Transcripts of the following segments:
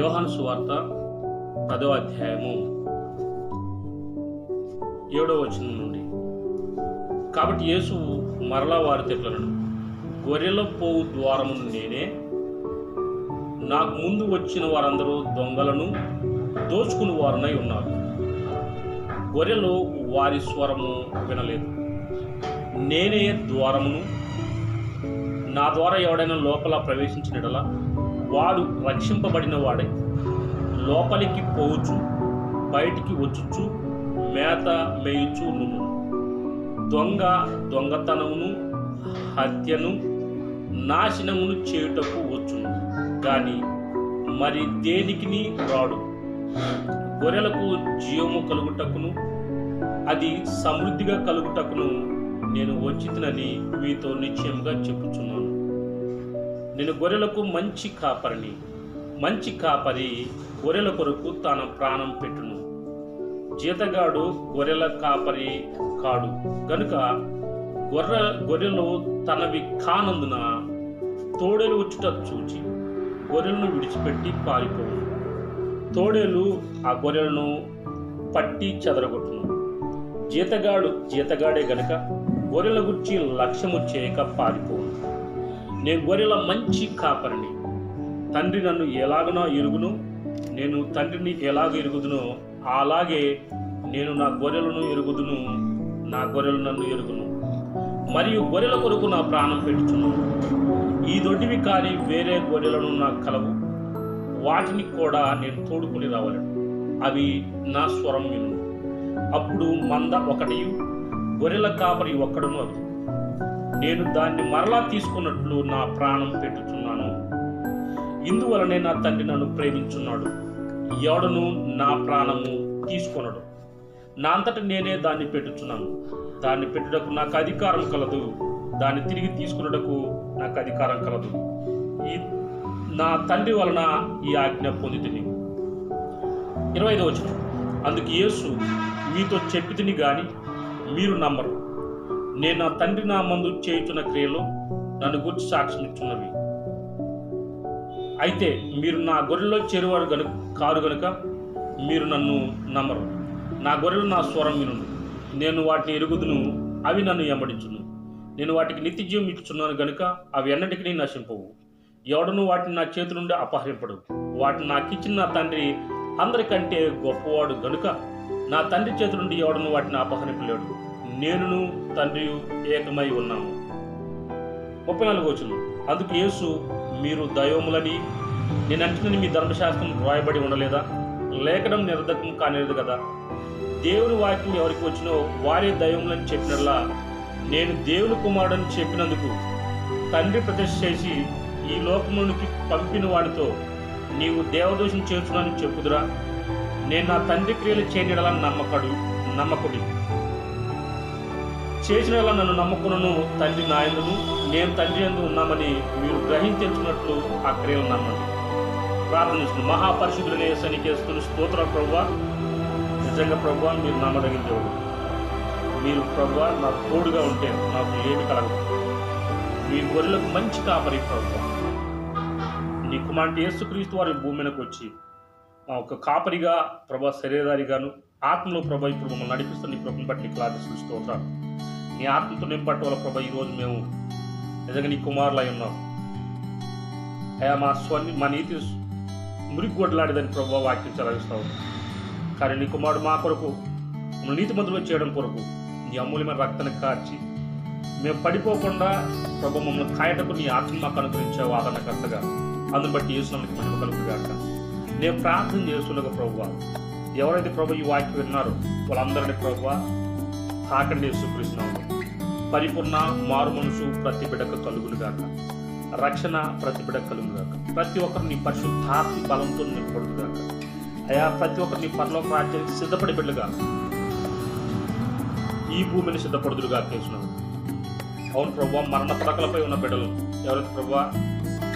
యోహాను సువార్త పదో అధ్యాయము ఏడో వచనం నుండి. కాబట్టి యేసు మరలా వారి తెట్లను గొర్రెల పోవు ద్వారమును నేనే. నాకు ముందు వచ్చిన వారందరూ దొంగలను దోచుకుని వారునై ఉన్నారు. గొర్రెలు వారి స్వరము వినలేదు. నేనే ద్వారమును. నా ద్వారా ఎవడైనా లోపల ప్రవేశించినడలా వాడు రక్షింపబడిన వాడే. లోపలికి పోవచ్చు బయటికి వచ్చుచు మేత మేయుచు నును. దొంగ దొంగతనమును హత్యను నాశనమును చేయుటకు వచ్చును. కానీ మరి దేనికిని రాడు? గొర్రెలకు జీవము కలుగుటకును అది సమృద్ధిగా కలుగుటకును నేను వచ్చినని మీతో నిశ్చయంగా చెప్పుచున్నాను. నేను గొర్రెలకు మంచి కాపరిని. మంచి కాపరి గొర్రెల కొరకు తన ప్రాణం పెట్టును. జీతగాడు గొర్రెల కాపరి కాడు. గనుక గొర్రె గొర్రెలు తనవి కానందున తోడేలు వచ్చుట చూచి గొర్రెలను విడిచిపెట్టి పారిపోవు తోడేలు ఆ గొర్రెలను పట్టి చెదరగొట్టును. జీతగాడు జీతగాడే గనుక గొర్రెల గురించి లక్ష్యము చేయక పారిపోవు నేను గొర్రెల మంచి కాపరిని. తండ్రి నన్ను ఎలాగనో ఎరుగును? నేను తండ్రిని ఎలాగ ఎరుగుదునో అలాగే నేను నా గొర్రెలను ఎరుగుదును నా గొర్రెలు నన్ను ఎరుగును. మరియు గొర్రెల కొరకు నా ప్రాణం పెట్టుచున్నాను ఈ దొడ్డివి కానీ వేరే గొర్రెలను నాకు కలవు. వాటిని కూడా నేను తోడుకుని రావలను. అవి నా స్వరం విను. అప్పుడు మంద ఒకటి గొర్రెల కాపరి ఒక్కడును అవుతుంది నేను దాన్ని మరలా తీసుకున్నట్లు నా ప్రాణం పెట్టుచున్నాను. ఇందువలనే నా తండ్రి నన్ను ప్రేమించున్నాడు. ఎవడను నా ప్రాణము తీసుకొనడు. నా అంతట నేనే దాన్ని పెట్టుచున్నాను. దాన్ని పెట్టుటకు నాకు అధికారం కలదు. దాన్ని తిరిగి తీసుకున్నటకు నాకు అధికారం కలదు. ఈ నా తండ్రి వలన ఈ ఆజ్ఞ పొందితిని. ఇరవై ఐదో వచ్చిన అందుకు యేసు మీతో చెప్పితిని కానీ మీరు నమ్మరు. నేను నా తండ్రి నా మందు చేయుచున్న క్రియలు నన్ను గురించి సాక్ష్యం అయితే మీరు నా గొర్రెలో చేరువారు గనుక కారు గనుక మీరు నన్ను నమ్మరు. నా గొర్రెలు నా స్వరం వినును. నేను వాటిని ఎరుగుదును అవి నన్ను వెంబడించును నేను వాటికి నిత్యజీవం ఇచ్చున్నాను గనుక అవి ఎన్నటికీ నశింపవు. ఎవడను వాటిని నా చేతి నుండి అపహరింపడు. వాటిని నాకిచ్చిన నా తండ్రి అందరికంటే గొప్పవాడు గనుక నా తండ్రి చేతి నుండి ఎవడను వాటిని అపహరింపలేడు. నేనును తండ్రి ఏకమై ఉన్నాము. ముప్పై నాలుగు వచ్చును అందుకు యేసు మీరు దైవములని నేను అంటున్న మీ ధర్మశాస్త్రం రాయబడి ఉండలేదా? లేఖనం నిరర్ధకం కానిది కదా? దేవుని వాక్యం ఎవరికి వచ్చినో వారే దైవములని చెప్పినట్లా నేను దేవుని కుమారుడని చెప్పినందుకు తండ్రి ప్రతిష్ట చేసి ఈ లోకంలోనికి పంపిన వాడితో నీవు దేవదోషం చేర్చునని చెప్పుదురా. నేను నా తండ్రి క్రియలు చేయనిడలా నమ్మకడు నమ్మకుడి చేసిన నన్ను నమ్ముకును తండ్రి నాయనను నేను తండ్రి ఎందు ఉన్నామని మీరు గ్రహించున్నట్లు ఆ క్రియలు నమ్మండి ప్రార్థనిస్తుంది మహాపరిశుద్ధులనే సనికేస్తున్న స్తోత్ర ప్రభు నిజంగా ప్రభు మీరు నమ్మదగిన దేవుడు. మీరు ప్రభు నాకు తోడుగా ఉంటే నాకు ఏమి కలగదు. మీ గొర్రెలకు మంచి కాపరి ప్రభు నీ కుమార్తె యేసుక్రీస్తు వారి భూమి వచ్చి మా ఒక కాపరిగా ప్రభా శరీరధారిగాను ఆత్మలో ప్రభా ఇప్పుడు మమ్మల్ని నడిపిస్తున్న నీ ప్రభుని బట్టి నీకు ఆదేశిస్తూ స్తోత్రాలు. నీ ఆత్మతో నింపట్టు వల్ల ప్రభా ఈరోజు మేము నిజంగా నీ కుమారులై ఉన్నాం. అయా మా స్వామి మా నీతి మురిగొడ్లాడేదని ప్రభు వాక్యం చదివిస్తావు కానీ నీ కుమారుడు మా కొరకు నీతి మందులు చేయడం కొరకు నీ అమూల్యమైన రక్తాన్ని కార్చి మేము పడిపోకుండా ప్రభు మమ్మల్ని కాయటకు నీ ఆత్మ మాకు అనుగ్రహించావు ఆదరణకర్తగా. అందుని బట్టి యేసునందుకు మహిమ కలుగుగాక. నేను ప్రార్థన చేస్తుండగా ప్రభు ఎవరైతే ప్రభు ఈ వాక్యం విన్నారో వాళ్ళందరినీ ప్రభు తాకండి యేసుకృష్ణాము పరిపూర్ణ మారు మనసు ప్రతి బిడక కలుగులుగాక రక్షణ ప్రతి బిడక ప్రతి ఒక్కరిని పరిశుద్ధాత్మ బలంతో నింపడుగాక అయా ప్రతి ఒక్కరిని పరలోక రాజ్యానికి సిద్ధపడి బిడ్డగా ఈ భూమిని సిద్ధపడుదురుగా కేసున్నాను అవును ప్రభు మరణ పడకలపై ఉన్న బిడ్డలు ఎవరైతే ప్రభు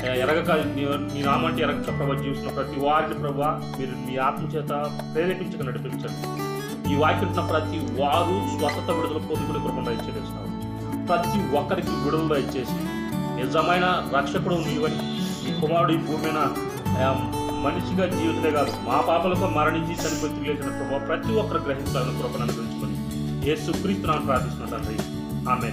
ఎరగక మీ నీ నామంటే ఎరగక ప్రభు జీవిస్తున్న ప్రతి వారిని ప్రభు మీరు మీ ఆత్మ చేత ప్రేరేపించక నడిపించండి. ఈ వాక్యం ప్రతి వారు స్వస్థత విడుదల పొందుకునే కృపణ చేస్తున్నారు ప్రతి ఒక్కరికి విడుదల ఇచ్చేసి నిజమైన రక్షకుడు నీవని ఈ కుమారుడు ఈ మనిషిగా జీవితమే కాదు మా పాపలకు మరణించి చనిపోయి తిరిగి ప్రభావ ప్రతి ఒక్కరు గ్రహించాలని కృపను ఏ సుక్రీస్తు నాకు ప్రార్థిస్తున్న తండ్రి. ఆమె